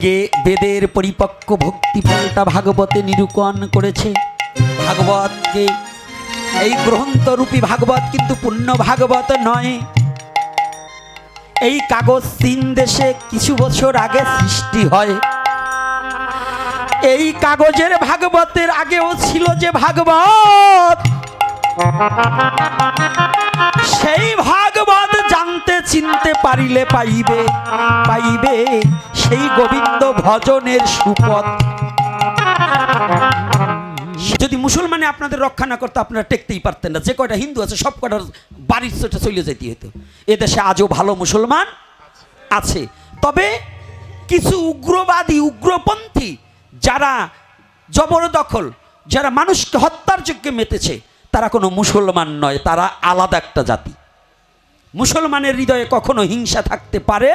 কে বেদের পরিপক্ক ভক্তি ফলটা ভাগবতে নিরূপণ করেছে? ভাগবতকে, এই গ্রন্থরূপী ভাগবত কিন্তু পূর্ণ ভাগবত নয়। এই কাগজ চীন দেশে কিছু বছর আগে সৃষ্টি হয়। এই কাগজের ভাগবতের আগেও ছিল যে ভাগবত। সেই ভাগবত জানতে চিনতে পারিলে পাইবে পাইবে। সেই গোবিন্দ ভজনের সুপথ। যদি মুসলমানে আপনাদের রক্ষা না করতে, আপনারা টেকতেই পারতেন না। যে কয়টা হিন্দু আছে, সব কটার বাড়ির সেটা চলে যেতে হতো এদেশে আজও ভালো মুসলমান আছে। তবে কিছু উগ্রবাদী, উগ্রপন্থী যারা জবরদখল, যারা মানুষকে হত্যার যোগ্যে মেতেছে, তারা কোনো মুসলমান নয়, তারা আলাদা একটা জাতি। মুসলমানের হৃদয়ে কখনো হিংসা থাকতে পারে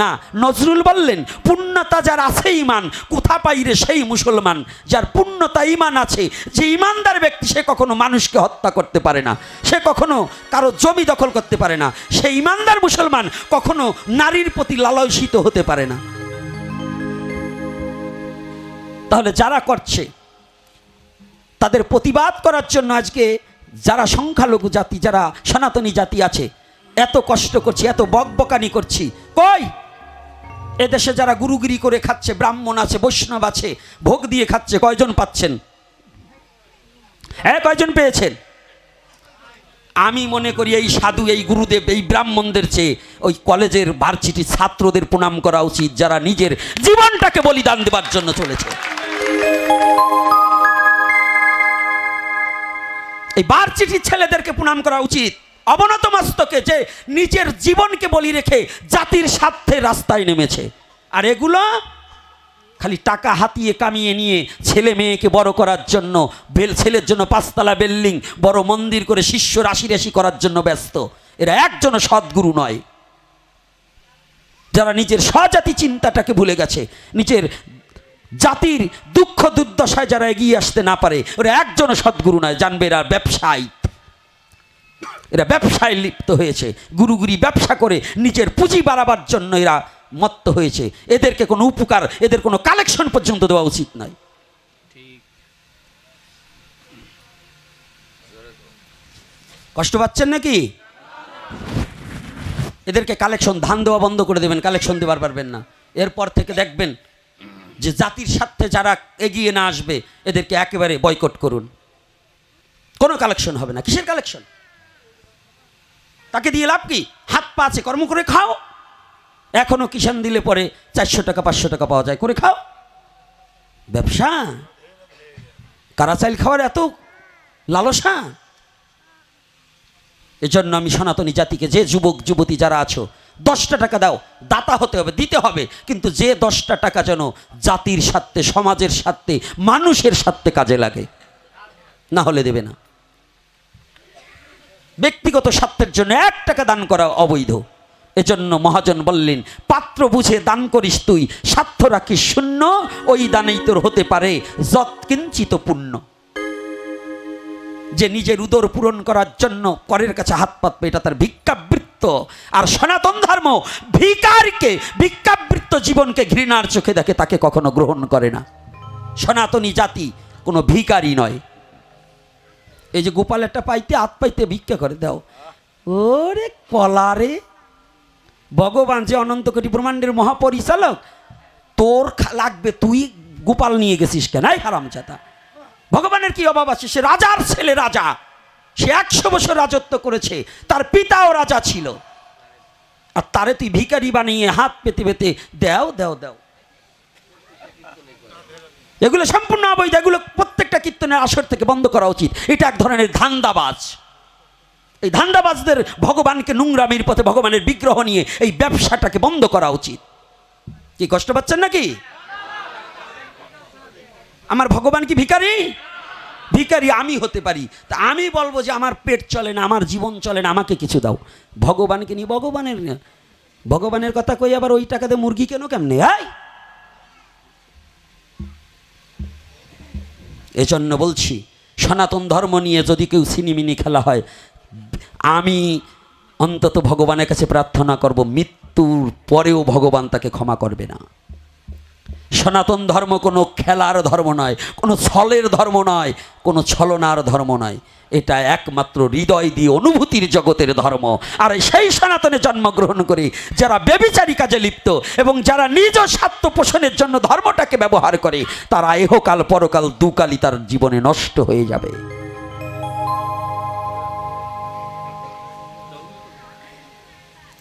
না, নজরুল বললেন পূর্ণতা যার আছে ইমান কোথা পাইরে সেই মুসলমান? যার পুণ্যতা ইমান আছে, যে ইমানদার ব্যক্তি সে কখনো মানুষকে হত্যা করতে পারে না, সে কখনো কারও জমি দখল করতে পারে না, সে ইমানদার মুসলমান কখনো নারীর প্রতি লালসিত হতে পারে না। তাহলে যারা করছে, তাদের প্রতিবাদ করার জন্য আজকে যারা সংখ্যালঘু জাতি, যারা সনাতনী জাতি আছে এত কষ্ট করছি, এত বকবকানি করছি। কই? এদেশে যারা গুরুগিরি করে খাচ্ছে, ব্রাহ্মণ আছে, বৈষ্ণব আছে, ভোগ দিয়ে খাচ্ছে, কয়জন পাচ্ছেন? হ্যাঁ কয়জন পেয়েছেন? আমি মনে করি এই সাধু, এই গুরুদেব, এই ব্রাহ্মণদের চেয়ে ওই কলেজের ভার্সিটির ছাত্রদের প্রণাম করা উচিত, যারা নিজের জীবনটাকে বলিদান দেবার জন্য চলেছে। এই ভার্সিটির ছেলেদেরকে প্রণাম করা উচিত। অবনত মস্তকে যে নিজের জীবনকে বলি রেখে জাতির স্বার্থে রাস্তায় নেমেছে। আর এগুলো খালি টাকা হাতিয়ে কামিয়ে নিয়ে ছেলে মেয়েকে বড় করার জন্য, বেল ছেলের জন্য পাঁচতলা বিল্ডিং, বড় মন্দির করে শিষ্য রাশি রাশি করার জন্য ব্যস্ত। এরা একজনও সদ্গুরু নয়। যারা নিজের স্বজাতি চিন্তাটাকে ভুলে গেছে, নিজের জাতির দুঃখ দুর্দশায় যারা এগিয়ে আসতে না পারে, ওরা একজনও সদ্গুরু নয়, জানবে এরা ব্যবসায়ী। এরা ব্যবসায় লিপ্ত হয়েছে। গুরুগুরি ব্যবসা করে নিজের পুঁজি বাড়াবার জন্য এরা মত্ত হয়েছে। এদেরকে কোনো উপকার, এদের কোনো কালেকশন পর্যন্ত দেওয়া উচিত নয়। কষ্ট পাচ্ছেন নাকি? এদেরকে কালেকশন ধান দেওয়া বন্ধ করে দেবেন কালেকশন দেওয়ার পারবেন না। এরপর থেকে দেখবেন যে জাতির স্বার্থে যারা এগিয়ে না আসবে, এদেরকে একেবারে বয়কট করুন। কোনো কালেকশন হবে না। কিসের কালেকশন তাকে দিয়ে লাভ কি? হাত পা আছে, কর্ম করে খাও। এখনও কিষান দিলে পরে চারশো টাকা, পাঁচশো টাকা পাওয়া যায়, করে খাও। ব্যবসা? কারা চাইল খাওয়ার এত লালসা? এজন্য আমি সনাতনী জাতিকে যে যুবক, যুবতী যারা আছো, দশটা টাকা দাও, দাতা হতে হবে, দিতে হবে, কিন্তু যে দশটা টাকা যেন জাতির স্বার্থে, সমাজের স্বার্থে, মানুষের স্বার্থে কাজে লাগে, না হলে দেবে না। ব্যক্তিগত স্বার্থের জন্য এক টাকা দান করা অবৈধ। এজন্য মহাজন বললেন, পাত্র বুঝে দান করিস তুই, স্বার্থ রাখিস শূন্য, ওই দানেই তোর হতে পারে যৎকিঞ্চিত পুণ্য। যে নিজের উদর পূরণ করার জন্য করের কাছে হাত পাতবে, এটা তার ভিক্ষাবৃত্ত। আর সনাতন ধর্ম ভিকারকে, ভিক্ষাবৃত্ত জীবনকে ঘৃণার চোখে দেখে তাকে কখনো গ্রহণ করে না। সনাতনী জাতি কোনো ভিকারই নয়। এই যে গোপাল একটা পাইতে হাত পাইতে ভিক্ষা করে, দাও। ওরে কলারে ভগবান যে অনন্ত কোটি ব্রহ্মাণ্ডের মহাপরিচালক, তোর লাগবে, তুই গোপাল নিয়ে গেছিস কেন? এই চাতা ভগবানের কি অভাব আছে? সে রাজার ছেলে রাজা। সে একশো বছর রাজত্ব করেছে, তার পিতাও রাজা ছিল। আর তারে তুই ভিখারি বানিয়ে হাত পেতে পেতে, দেও দেও দেও। এগুলো সম্পূর্ণ অবৈধ, এগুলো প্রত্যেকটা কীর্তনের আসর থেকে বন্ধ করা উচিত। এটা এক ধরনের ধান্দাবাজ। এই ধান্দাবাজদের ভগবানকে নোংরামির পথে ভগবানের বিগ্রহ নিয়ে এই ব্যবসাটাকে বন্ধ করা উচিত। কি কষ্ট পাচ্ছেন নাকি? আমার ভগবান কি ভিখারি? ভিখারি, আমি হতে পারি। তা আমি বলব যে আমার পেট চলে না, আমার জীবন চলে না, আমাকে কিছু দাও। ভগবানকে নিয়ে ভগবানের ভগবানের কথা কই আবার ওই টাকাতে মুরগি কেন কেমনে? আয় এজন্য বলছি, সনাতন ধর্ম নিয়ে যদি কেউ সিনিমিনি খেলা হয়, আমি অন্তত ভগবানের কাছে প্রার্থনা করব, মৃত্যুর পরেও ভগবান তাকে ক্ষমা করবে না। সনাতন ধর্ম কোনো খেলার ধর্ম নয়, কোনো ছলের ধর্ম নয়, কোনো ছলনার ধর্ম নয়। এটা একমাত্র হৃদয় দিয়ে অনুভূতির জগতের ধর্ম। আর সেই সনাতনে জন্মগ্রহণ করে, যারা বেবিচারী কাজে লিপ্ত এবং যারা নিজ স্বার্থ পোষণের জন্য ধর্মটাকে ব্যবহার করে, তারা এহকাল পরকাল দুকালই তার জীবনে নষ্ট হয়ে যাবে।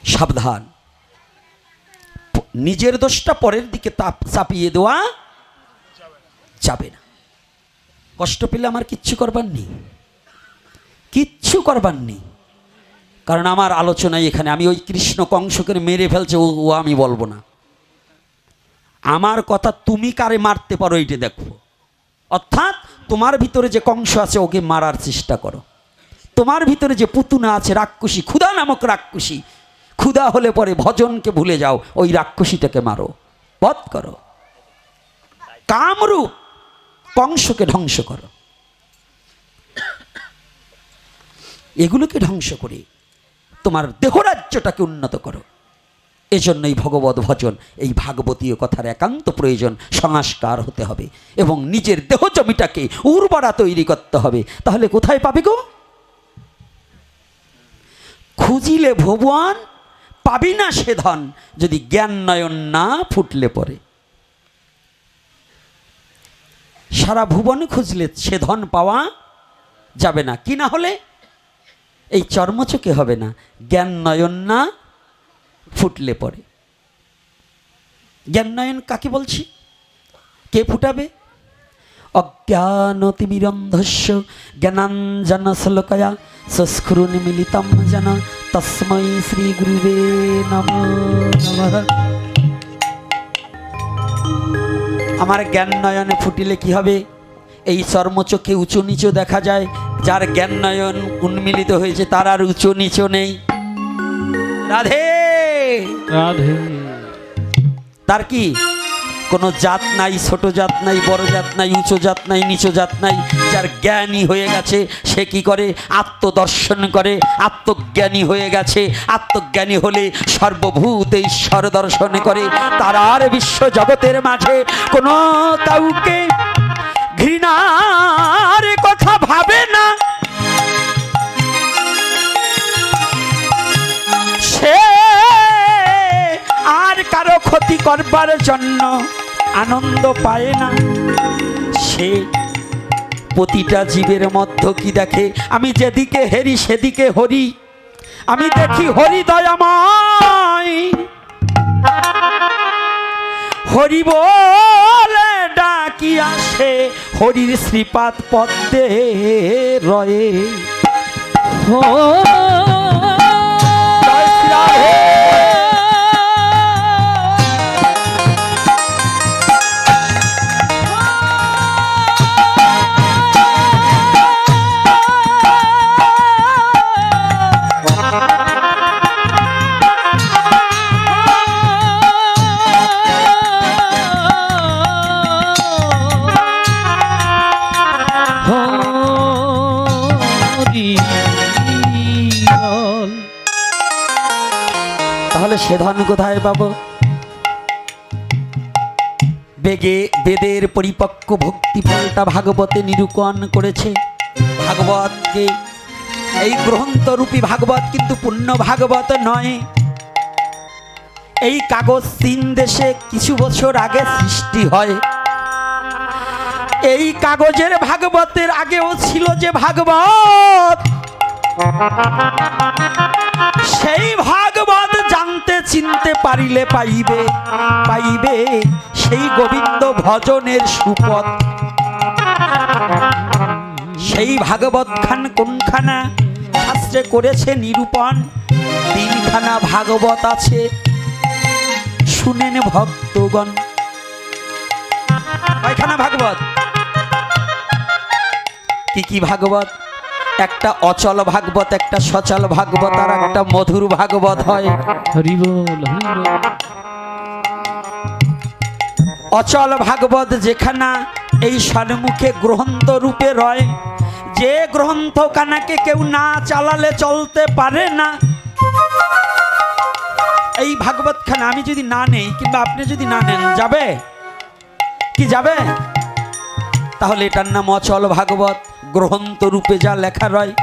সাবধান। নিজের দোষটা পরের দিকে তাপ- চাপিয়ে দেওয়া যাবে না। কষ্ট পেলে আমার কিচ্ছু করবার নেই। কিচ্ছু করবার নেই। কারণ আমার আলোচনায় এখানে আমি ওই কৃষ্ণ কংসকে মেরে ফেলছে ও আমি বলব না। আমার কথা তুমি কারে মারতে পারো এইটা দেখো। অর্থাৎ তোমার ভিতরে যে কংস আছে, ওকে মারার চেষ্টা করো। তোমার ভিতরে যে পুতুনা আছে, রাক্ষসী, ক্ষুধা নামক রাক্ষসী ক্ষুধা হলে পরে ভজনকে ভুলে যাও, ওই রাক্ষসীটাকে মারো। বধ করো। কামরূপ কংসকে ধ্বংস করো। এগুলোকে ধ্বংস করে তোমার দেহরাজ্যটাকে উন্নত করো। এজন্যই ভগবত ভজন, এই ভাগবতীয় কথার একান্ত প্রয়োজন, সংস্কার হতে হবে এবং নিজের দেহ জমিটাকে উর্বরা তৈরি করতে হবে। তাহলে কোথায় পাবে গো? খুঁজিলে ভুবন পাবি না সে ধন যদি জ্ঞান নয়ন না ফুটলে পরে। সারা ভুবন খুঁজলে সে ধন পাওয়া যাবে না। কি না হলে? এই চর্মচোখে হবে না। জ্ঞান নয়ন না ফুটলে পরে। জ্ঞান নয়ন কাকে বলছি? কে ফুটাবে? অজ্ঞানতিমিরন্ধস্য জ্ঞানাঞ্জন শ্লোকয়া সংস্করণ মিলিতম জন তস্মৈ শ্রী গুরুবে নম নমঃ আমার জ্ঞান নয়নে ফুটিলে কি হবে? এই চর্মচোখে উঁচু নিচু দেখা যায় যার জ্ঞান নয়ন উন্মিলিত হয়েছে তার আর উঁচু নিচু নেই। রাধে! রাধে। তার কি? কোনো জাত নাই, ছোট জাত নাই, বড় জাত নাই, উঁচু জাত নাই, নিচু জাত নাই, যার জ্ঞানী হয়ে গেছে, সে কি করে? আত্মদর্শন করে, আত্মজ্ঞানী হয়ে গেছে, আত্মজ্ঞানী হলে সর্বভূত ঈশ্বর দর্শন করে। তার আর বিশ্ব জগতের মাঝে কোনো কাউকে ঘৃণার কথা ভাবে না। ক্ষতি করবার জন্য আনন্দ পায় না। সে প্রতিটা জীবের মধ্য কি দেখে? আমি যেদিকে হেরি সেদিকে হরি। আমি দেখি হরি দয়াময়। হরি বলে ডাকি আসে হরির শ্রীপাদ পদ্মে রয়ে। ও সে ধন কোথায় পাবো? বেগে বেদের পরিপক্ক ভক্তি ফলটা ভাগবতে নিরূপণ করেছে। ভাগবতকে, এই গ্রন্থরূপী ভাগবত কিন্তু পূর্ণ ভাগবত নয়। এই কাগজ চীন দেশে কিছু বছর আগে সৃষ্টি হয়। এই কাগজের ভাগবতের আগেও ছিল যে ভাগবত। সেই ভাগবত জানতে চিনতে পারিলে পাইবে পাইবে সেই গোবিন্দ ভজনের সুপথ। সেই ভাগবত খান কোনখানা শাস্ত্রে করেছে নিরূপণ? তিনখানা ভাগবত আছে, শুনেন ভক্তগণ। কয়খানা ভাগবত? কি কি ভাগবত? একটা অচল ভাগবত একটা সচল ভাগবত আর একটা মধুর ভাগবত হয়। হরি বল হরি বল। অচল ভাগবত যেখানা এই সন্মুখে গ্রন্থ রূপে রয়। যে গ্রন্থ কানাকে কেউ না চালালে চলতে পারে না। এই ভাগবত খানা আমি যদি না নেই কিংবা আপনি যদি না নেন যাবে? কি যাবে? তাহলে এটার নাম অচল ভাগবত। গ্রন্থ রূপে যা লেখা রয়,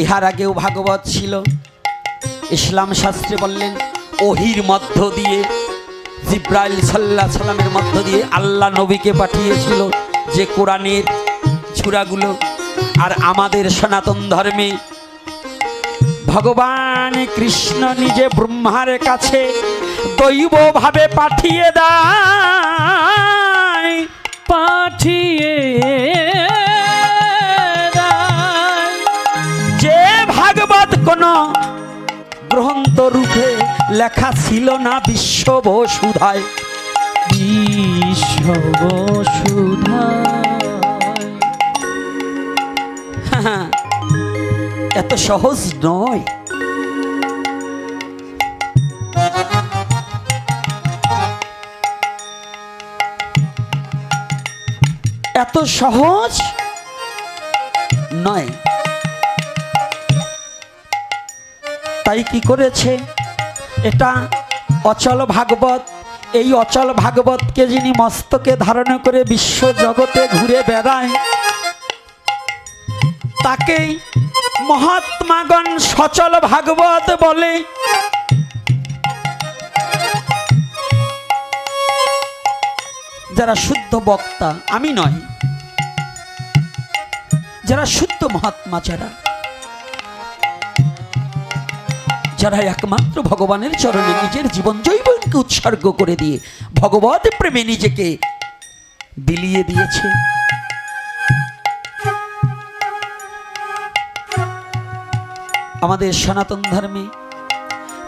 ইহার আগেও ভাগবত ছিল। ইসলাম শাস্ত্রে বললেন ওহির মধ্য দিয়ে, জিব্রাইল সাল্লাহ সাল্লামের মধ্য দিয়ে আল্লাহ নবীকে পাঠিয়েছিল যে কোরআনের ছুরাগুলো আর আমাদের সনাতন ধর্মে। ভগবান কৃষ্ণ নিজে ব্রহ্মার কাছে দৈবভাবে পাঠিয়ে দেয় দেয়। যে ভাগবত কোন গ্রন্থ রূপে লেখা ছিল না বিশ্ব বসুধায় বিশ্ব বসুধায়। এত সহজ নয় এত সহজ? নয়। তাই কি করেছে? এটা অচল ভাগবত। এই অচল ভাগবতকে যিনি মস্তকে ধারণ করে বিশ্ব জগতে ঘুরে বেড়ায়, তাকেই মহাত্মাগণ সচল ভাগবত বলে যারা শুদ্ধ বক্তা, আমি নয় যারা শুদ্ধ মহাত্মা, যারা। যারা একমাত্র ভগবানের চরণে নিজের জীবন জৈবনকে উৎসর্গ করে দিয়ে ভগবত প্রেমে নিজেকে বিলিয়ে দিয়েছে। আমাদের সনাতন ধর্মে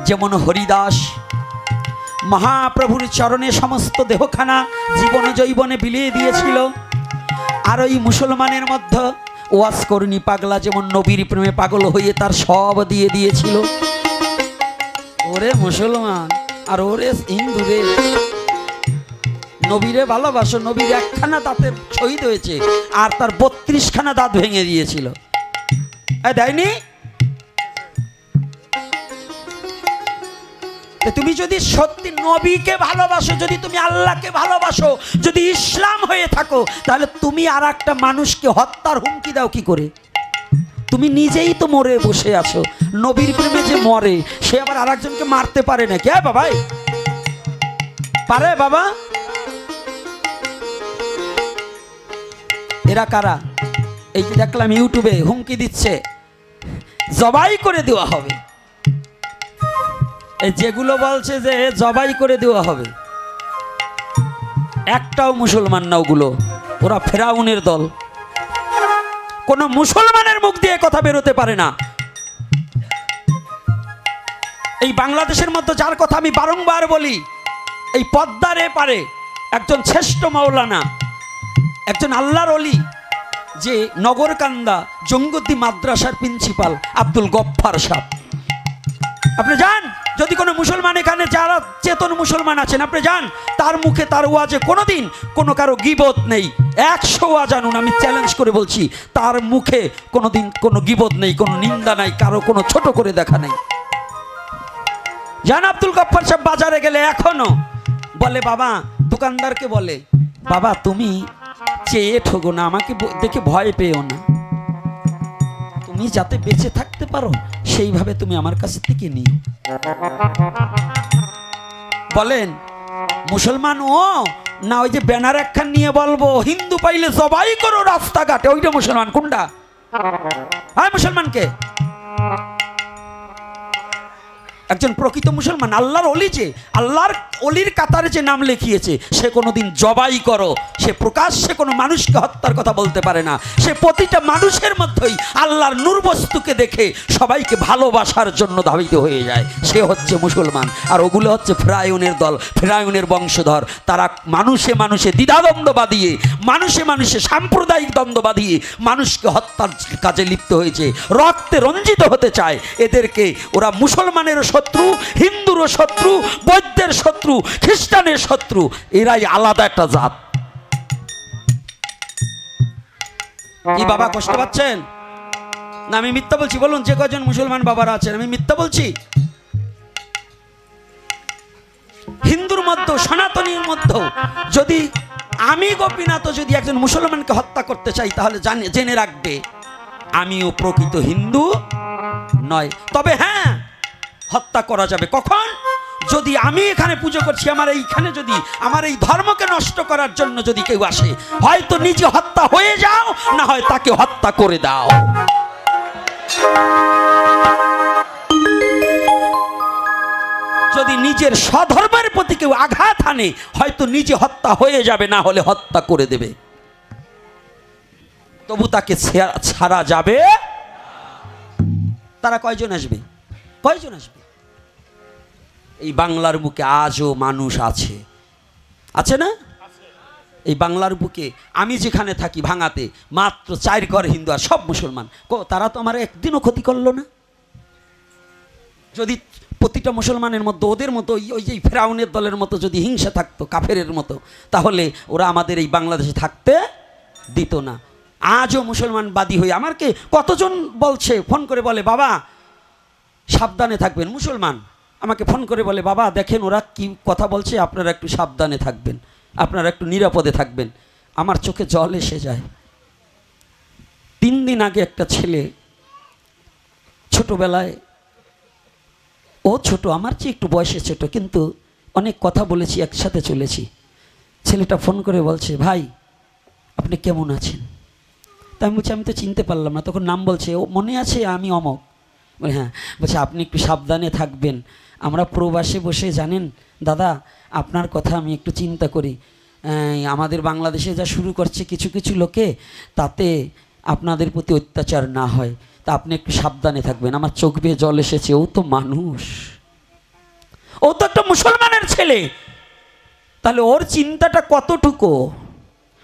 যেমন হরিদাস মহাপ্রভুর চরণে সমস্ত দেহখানা জীবন জৈবনে বিলিয়ে দিয়েছিল। আর ওই মুসলমানের মধ্যে ওয়াস করুনি পাগলা যেমন নবীর প্রেমে পাগল হয়ে তার সব দিয়ে দিয়েছিল। ওরে মুসলমান, আর ওরে হিন্দু রে। নবীরে ভালোবাসো, নবীর একখানা দাঁতের শহীদ হয়েছে, আর তার বত্রিশখানা দাঁত ভেঙে দিয়েছিল। দেয়নি? তুমি যদি সত্যি নবীকে ভালোবাসো, যদি তুমি আল্লাহকে ভালোবাসো, যদি ইসলাম হয়ে থাকো, তাহলে তুমি আর একটা মানুষকে হত্যার হুমকি দাও কি করে? তুমি নিজেই তো মরে বসে আছো। নবীর প্রেমে যে মরে, সে আবার আর একজনকে মারতে পারে না কে? বাবাই পারে বাবা। এরা কারা? এই যে দেখলাম ইউটিউবে হুমকি দিচ্ছে। জবাই করে দেওয়া হবে। যেগুলো বলছে যে জবাই করে দেওয়া হবে, একটাও মুসলমান না ওগুলো। ওরা ফেরাউনের দল। কোন মুসলমানের মুখ দিয়ে কথা বেরোতে পারে না। এই বাংলাদেশের মধ্যে যার কথা আমি বারংবার বলি, এই পদ্মারে পারে একজন শ্রেষ্ঠ মাওলানা, একজন আল্লাহর অলি, যে নগরকান্দা জঙ্গতি মাদ্রাসার প্রিন্সিপাল আব্দুল গফফার সাহ আপনি যান! যদি কোনো মুসলমান এখানে, যারা চেতন মুসলমান আছেন, আপনি যান, তার মুখে তার ওয়াজে কোনোদিন কোনো কারও গিবত নেই। একশো ওয়াজ আনুন, আমি চ্যালেঞ্জ করে বলছি, তার মুখে কোনোদিন কোনো গিবত নেই, কোনো নিন্দা নাই, কারও কোনো ছোট করে দেখা নেই। জান আব্দুল গফ্ফার সাহেব বাজারে গেলে এখনও বলে, বাবা, দোকানদারকে বলে, বাবা, তুমি চেয়ে ঠগো না, আমাকে দেখে ভয় পেও না। তুমি যাতে বেঁচে থাকতে পারো, সেইভাবে তুমি আমার কাছ থেকে নিও। বলেন, মুসলমান, ও, না ওই যে ব্যানার একখান নিয়ে বলব, হিন্দু পাইলে সবাই করো রাস্তাঘাটে, ওইটা মুসলমান, কোনটা? হ্যাঁ মুসলমানকে? একজন প্রকৃত মুসলমান, আল্লাহর অলি যে, আল্লাহর অলির কাতারে যে নাম লিখিয়েছে, সে কোনোদিন জবাই করো, সে প্রকাশ্যে কোনো মানুষকে হত্যার কথা বলতে পারে না। সে প্রতিটা মানুষের মধ্যেই আল্লাহর নূর বস্তুকে দেখে সবাইকে ভালোবাসার জন্য ধাবিত হয়ে যায়। সে হচ্ছে মুসলমান, আর ওগুলো হচ্ছে ফেরায়নের দল, ফেরায়নের বংশধর। তারা মানুষে মানুষে দ্বিধাদ্বন্দ্ব বাঁধিয়ে মানুষে মানুষে সাম্প্রদায়িক দ্বন্দ্ব বাঁধিয়ে মানুষকে হত্যার কাজে লিপ্ত হয়েছে, রক্তে রঞ্জিত হতে চায়। এদেরকে ওরা মুসলমানেরও শত্রু, হিন্দুরও শত্রু, বৌদ্ধের শত্রু, খ্রিস্টানের শত্রু, এরাই আলাদা একটা জাত। কি বাবা, কষ্ট পাচ্ছেন? না, আমি মিথ্যা বলছি, বলুন, যে কজন মুসলমান বাবারা আছেন, আমি মিথ্যা বলছি? হিন্দুর মধ্যে, সনাতনীর মধ্যে, যদি আমি গোপীনাথ, যদি একজন মুসলমানকে হত্যা করতে চাই, তাহলে জেনে রাখবে, আমিও প্রকৃত হিন্দু নয়। তবে হ্যাঁ হত্যা করা যাবে। কখন? যদি আমি এখানে পুজো করছি, আমার এইখানে যদি, আমার এই ধর্মকে নষ্ট করার জন্য যদি কেউ আসে, হয়তো নিজে হত্যা হয়ে যাও, না হয় তাকে হত্যা করে দাও। যদি নিজের স্বধর্মের প্রতি কেউ আঘাত আনে, হয়তো নিজে হত্যা হয়ে যাবে, না হলে হত্যা করে দেবে। তবু তাকে ছাড়া যাবে? তারা কয়জন আসবে? কয়জন আসবে? এই বাংলার বুকে আজও মানুষ আছে। আছে না? এই বাংলার বুকে আমি যেখানে থাকি ভাঙাতে মাত্র চার ঘর হিন্দু আর সব মুসলমান। কো, তারা তো আমার একদিনও ক্ষতি করল না। যদি প্রতিটা মুসলমানের মধ্যে ওদের মতো, ওই- যে ফেরাউনের দলের মতো যদি হিংসা থাকতো, কাফেরের মতো, তাহলে ওরা আমাদের এই বাংলাদেশে থাকতে দিত না। আজও মুসলমান বাদী হয়ে আমাকে কতজন বলছে, ফোন করে বলে, বাবা সাবধানে থাকবেন, মুসলমান। আমাকে ফোন করে বলে, বাবা, দেখেন ওরা কি কথা বলছে, আপনারা একটু সাবধানে থাকবেন। আপনারা একটু নিরাপদে থাকবেন। আমার চোখে জল এসে যায়। তিন দিন আগে একটা ছেলে ছোটবেলায়, ও ছোট, আমার চেয়ে একটু বয়সে ছোট, কিন্তু অনেক কথা বলেছি, একসাথে চলেছি। ছেলেটা ফোন করে বলছে, ভাই, আপনি কেমন আছেন? তা আমি বলছি, আমি তো চিনতে পারলাম না। তখন নাম বলছে, ও, মনে আছে আমি অমক। হ্যাঁ। বলছে, আপনি একটু সাবধানে থাকবেন। আমরা প্রবাসে বসে, জানেন, দাদা, আপনার কথা আমি একটু চিন্তা করি। আমাদের বাংলাদেশে যা শুরু করছে কিছু কিছু লোকে, তাতে আপনাদের প্রতি অত্যাচার না হয়। তা আপনি একটু সাবধানে থাকবেন। আমার চোখ বেয়ে জল এসেছে। ও তো মানুষ। ও তো একটা মুসলমানের ছেলে। তাহলে ওর চিন্তাটা কতটুকু?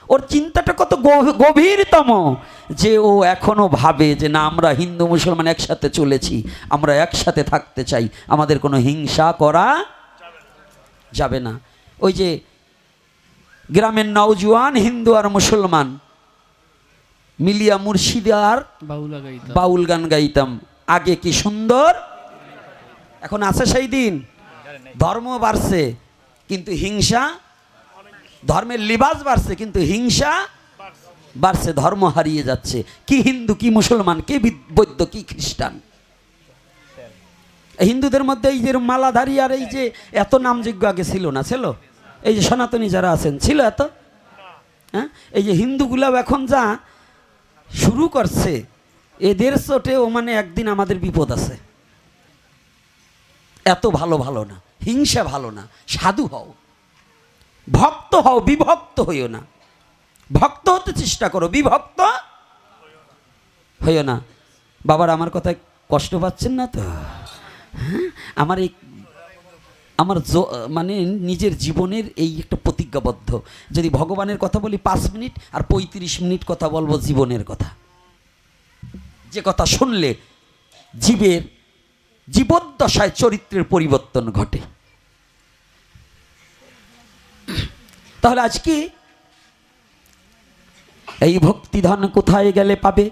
ওর চিন্তাটা কত গভীরতম? যে ও এখনও ভাবে যে না আমরা হিন্দু মুসলমান একসাথে চলেছি আমরা একসাথে থাকতে চাই আমাদের কোনো হিংসা করা যাবে না। ওই যে গ্রামের নওজোয়ান হিন্দু আর মুসলমান মিলিয়া মুর্শিদার বাউলা বাউল গান গাইতাম। আগে কি সুন্দর? এখন আছে সেই দিন। ধর্ম বাড়ছে কিন্তু হিংসা ধর্মের লিবাস বাড়ছে কিন্তু হিংসা বাড়ছে ধর্ম হারিয়ে যাচ্ছে। কি হিন্দু, কি মুসলমান, কে বিদ- বৌদ্ধ কি খ্রিস্টান? হিন্দুদের মধ্যে এই যে মালাধারী আর এই যে এত নামযোগ্য আগে ছিল না, ছিল? এই যে সনাতনী যারা আছেন, ছিল এত? হ্যাঁ? এই যে হিন্দুগুলাও এখন যা শুরু করছে এদের চোটেও মানে একদিন আমাদের বিপদ আছে। এত ভালো ভালো না, হিংসা ভালো না, সাধু হও। ভক্ত হও, বিভক্ত হইও না। ভক্ত হতে চেষ্টা করো, বিভক্ত? হইও না। বাবার, আমার কথায় কষ্ট পাচ্ছেন না তো? হ্যাঁ? আমার এই আমার মানে নিজের জীবনের এই একটা প্রতিজ্ঞাবদ্ধ। যদি ভগবানের কথা বলি, পাঁচ মিনিট আর পঁয়ত্রিশ মিনিট কথা বলব জীবনের কথা। যে কথা শুনলে জীবের জীবদ্দশায় চরিত্রের পরিবর্তন ঘটে। তাহলে আজকে এই ভক্তিধন কোথায় গেলে পাবে?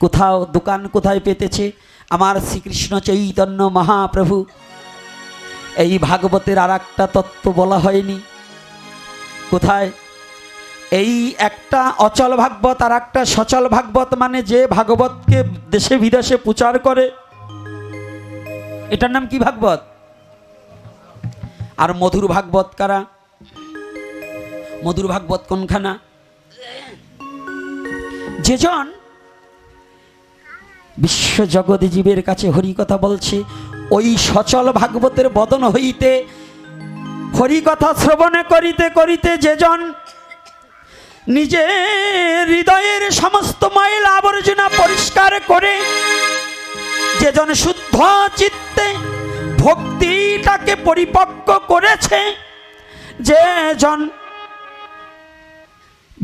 কোথাও দোকান কোথায় পেতেছে? আমার শ্রীকৃষ্ণ চৈতন্য মহাপ্রভু। এই ভাগবতের আর একটা তত্ত্ব বলা হয়নি। কোথায়? এই একটা অচল ভাগবত আর একটা সচল ভাগবত মানে যে ভাগবতকে দেশে বিদেশে প্রচার করে। এটার নাম কি ভাগবত? আর মধুর ভাগবত কারা? মধুর ভাগবত কোনখানা? যেজন বিশ্ব জীবের কাছে হরি কথা বলছে, ওই সচল ভাগবতের বদন হইতে হরি কথা শ্রবণ করিতে করিতে যেজন নিজে হৃদয়ের সমস্ত মাইল আবর্জনা পরিষ্কার করে যেজন শুদ্ধ চিত্তে ভক্তিটাকে পরিপক্ক করেছে যেজন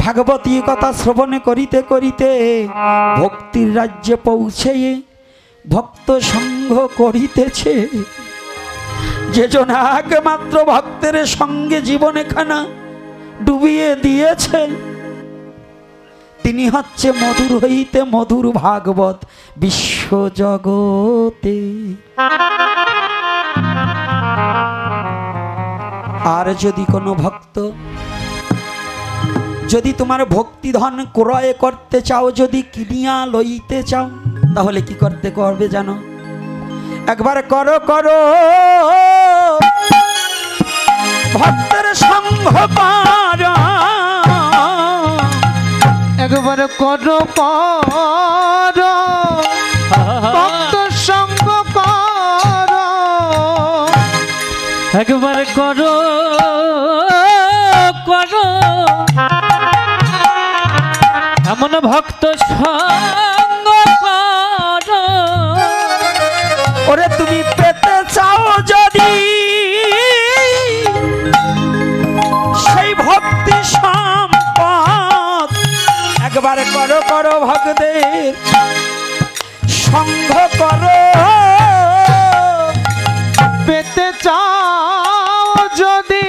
ভাগবতী কথা শ্রবণ করিতে করিতে ভক্তির রাজ্যে পৌঁছে ভক্ত সঙ্গ করিতেছে। যেজন একমাত্র ভক্তের সঙ্গে জীবন খানা ডুবিয়ে দিয়েছে, তিনি হচ্ছে মধুর হইতে মধুর ভাগবত বিশ্ব জগতে আর যদি কোনো ভক্ত যদি তোমার ভক্তি ধন ক্রয় করতে চাও, যদি কিনিয়া লইতে চাও, তাহলে কি করতে করবে জানো? একবার করো করো। ভক্তের সঙ্গ পারা একবার করো, কর। ভক্ত সঙ্গ কর একবার করো ভক্ত সঙ্গ ওরে তুমি পেতে চাও যদি সেই ভক্তি সম্পদ একবার করো করো ভক্তদের সঙ্গ করো। পেতে চাও যদি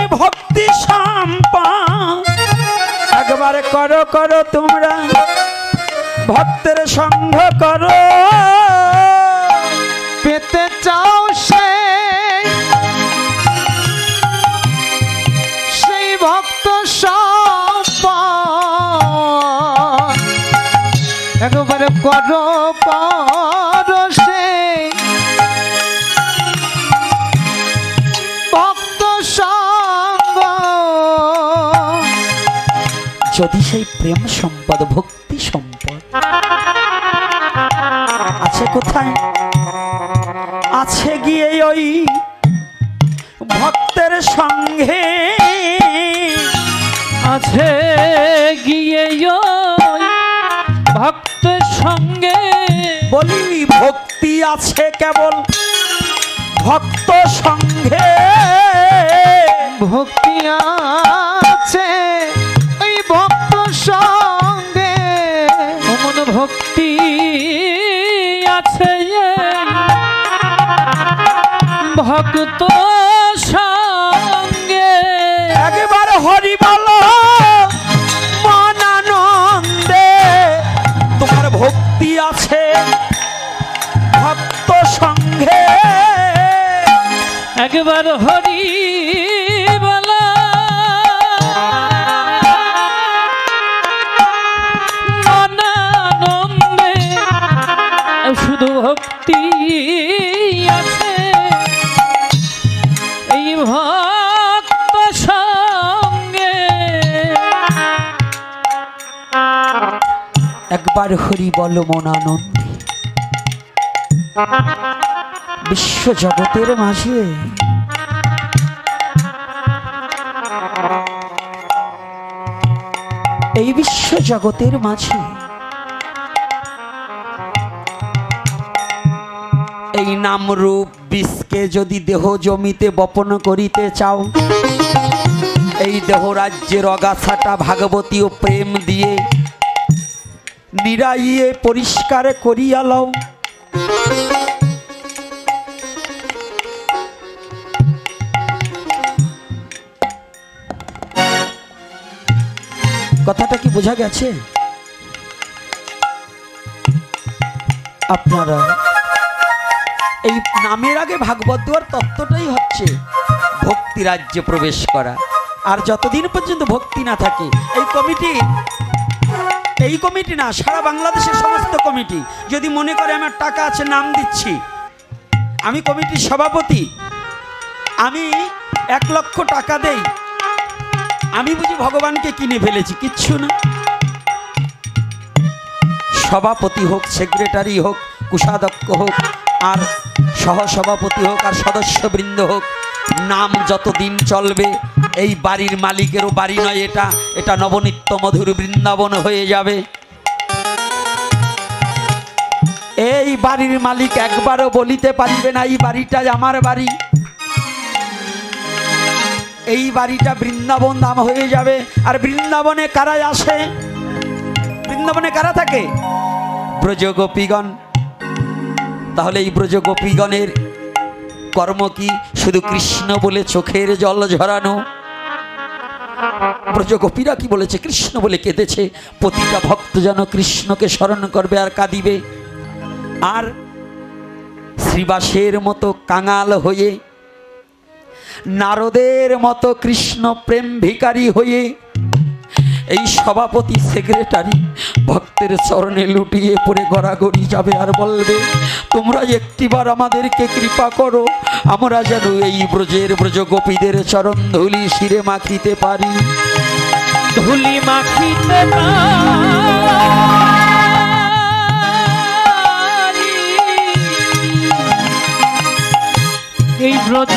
সেই ভক্তি সম্পদ। একবার করো করো তোমরা। ভক্তের সঙ্গ করো। পেতে চাও সে। ভক্ত সম্পদ। একবারে করো করো। যদি সেই প্রেম সম্পদ ভক্তি সম্পদ। আছে কোথায়? আছে গিয়ে ওই ভক্তের সঙ্গে। আছে গিয়ে ওই ভক্তের সঙ্গে। বলি ভক্তি আছে কেবল ভক্ত সঙ্গে। ভক্তি আছে ভক্ত সঙ্গে। একেবারে হরিবল মন তোমার ভক্তি আছে ভক্ত সঙ্গে। একবার হরি একবার হরি বল মন বিশ্ব জগতের মাঝে। এই বিশ্ব জগতের মাঝে। এই নামরূপ বিষকে যদি দেহ জমিতে বপন করিতে চাও, এই দেহ রাজ্যের অগাছাটা ভাগবতী ও প্রেম দিয়ে নিরাইয়ে পরিষ্কার করিয়া লও। কথাটা কি বোঝা গেছে? আপনারা, এই নামের আগে ভাগবত দেওয়ার তত্ত্বটাই হচ্ছে ভক্তি রাজ্যে প্রবেশ করা। আর যতদিন পর্যন্ত ভক্তি না থাকে, এই কমিটি এই কমিটি না, সারা বাংলাদেশের সমস্ত কমিটি। যদি মনে করে আমার টাকা আছে, নাম দিচ্ছি। আমি কমিটির সভাপতি। আমি এক লক্ষ টাকা দেই। আমি বুঝি ভগবানকে কিনে ফেলেছি, কিচ্ছু না। সভাপতি হোক, সেক্রেটারি হোক, কুষাধ্যক্ষ হোক, আর সহসভাপতি হোক, আর সদস্যবৃন্দ হোক, নাম যতদিন চলবে এই বাড়ির মালিকেরও বাড়ি নয় এটা। এটা নবনিত্য মধুর বৃন্দাবন হয়ে যাবে। এই বাড়ির মালিক একবারও বলিতে পারিবে না, এই বাড়িটা আমার বাড়ি। এই বাড়িটা বৃন্দাবন নাম হয়ে যাবে। আর বৃন্দাবনে কারা আসে? বৃন্দাবনে কারা থাকে? ব্রজ গোপীগণ তাহলে এই ব্রজ গোপীগণের কর্ম কি? শুধু কৃষ্ণ বলে চোখের জল ঝরানো? ব্রজ গোপীরা কি বলেছে? কৃষ্ণ বলে কেঁদেছে। প্রতিটা ভক্ত যেন কৃষ্ণকে স্মরণ করবে আর কাঁদিবে। আর শ্রীবাসের মতো কাঙাল হয়ে, নারদের মতো কৃষ্ণ প্রেম ভিকারী হয়ে এই সভাপতি সেক্রেটারি ভক্তের চরণে লুটিয়ে পড়ে গড়াগড়ি যাবে আর বলবে, তোমরা একটিবার আমাদেরকে কৃপা করো, আমরা যেন এই ব্রজের ব্রজ গোপীদের চরণ ধুলি শিরে মাখিতে পারি ধুলি মাখিতে। এই ব্রজ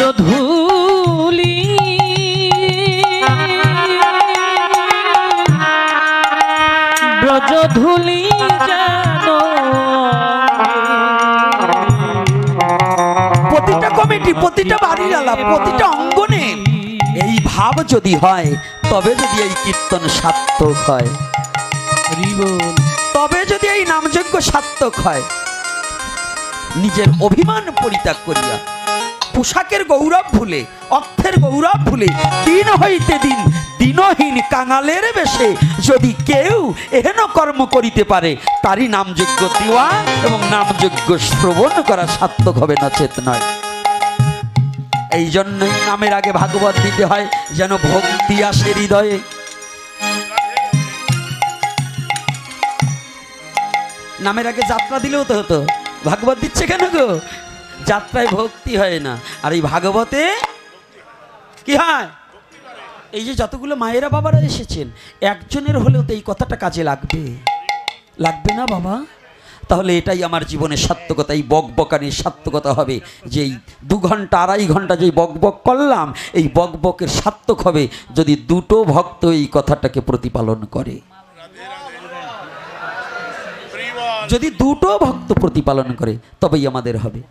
প্রতিটা বাড়ির আলাপ প্রতিটা অঙ্গনে এই ভাব যদি হয় তবে যদি এই কীর্তন সার্থক হয়। তবে যদি এই নামযজ্ঞ সার্থক হয় নিজের অভিমান পরিত্যাগ করিয়া পোশাকের গৌরব ভুলে অর্থের গৌরব ভুলে দিন হইতে দিন দিনহীন কাঙালের বেশে যদি কেউ এহেন কর্ম করিতে পারে তারই নামযজ্ঞ দেওয়া এবং নামযজ্ঞ শ্রবণ করা সার্থক হবে নচেত নয় এই জন্যই নামের আগে ভাগবত দিতে হয়, যেন ভক্তি আসে হৃদয়ে। নামের আগে যাত্রা দিলেও তো হতো। ভাগবত দিচ্ছে কেন গো? যাত্রায় ভক্তি হয় না। আর এই ভাগবতে কি হয়? এই যে যতগুলো মায়েরা বাবারা এসেছেন, একজনের হলেও তো এই কথাটা কাজে লাগবে। লাগবে না বাবা? তাহলে এটাই আমার জীবনের সার্থকতা, এই বকবকানির সার্থকতা হবে। যে এই দু ঘণ্টা, আড়াই ঘণ্টা যে বকবক করলাম, এই বকবকের সার্থক হবে যদি দুটো ভক্ত এই কথাটাকে প্রতিপালন করে। যদি দুটো ভক্ত প্রতিপালন করে, তবেই আমাদের হবে।